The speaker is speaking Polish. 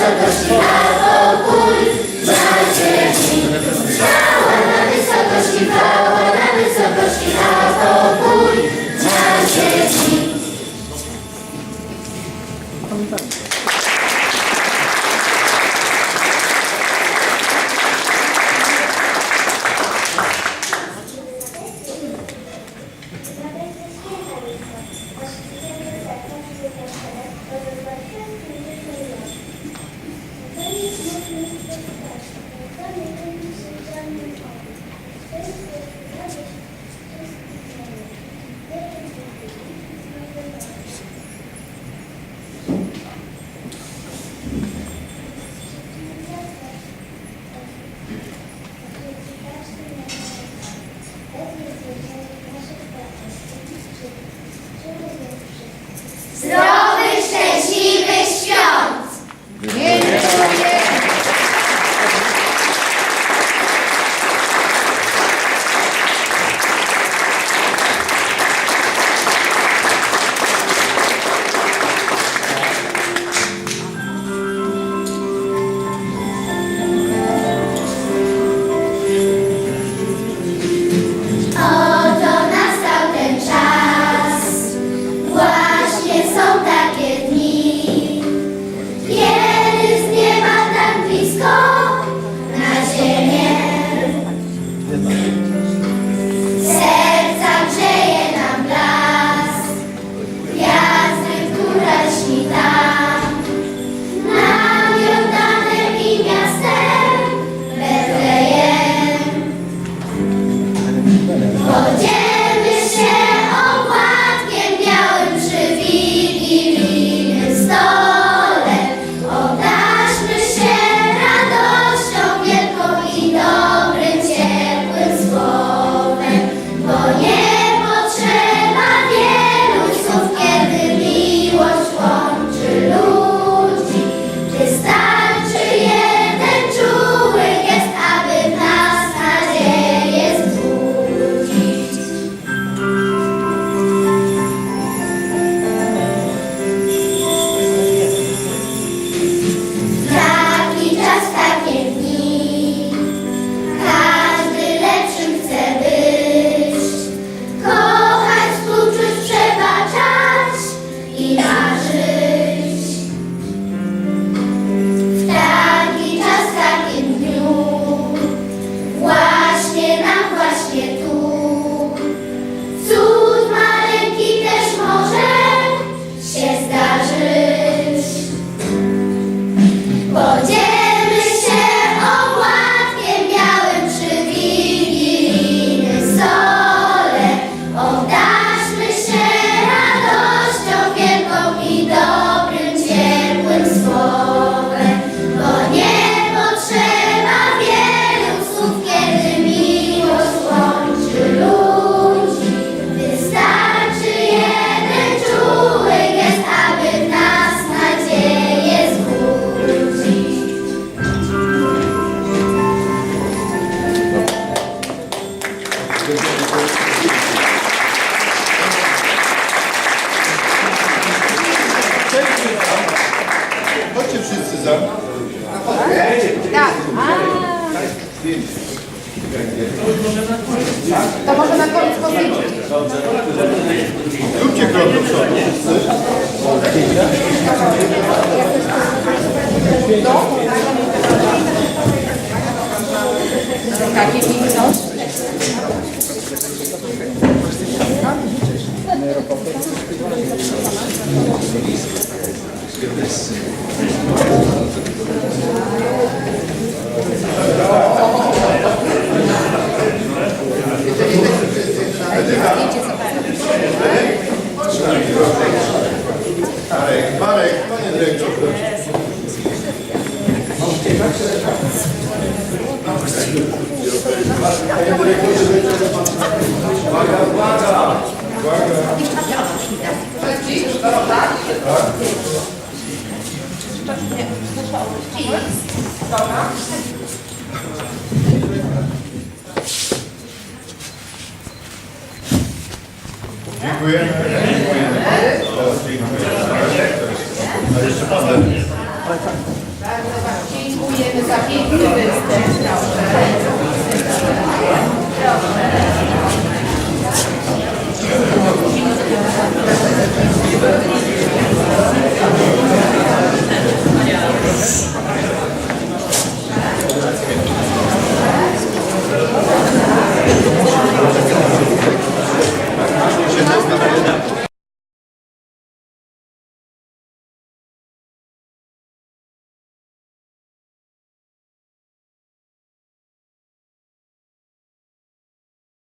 wysokości na pokój na wysokości, chwała na wysokości na. Chodźcie wszyscy za. Tak. To może na koniec powiedzieć. Zróbcie krok do przodu. No. Jest. Dobra. Dziękujemy. Dziękujemy. A jeszcze pan. Bardzo Dziękujemy za piękny występ.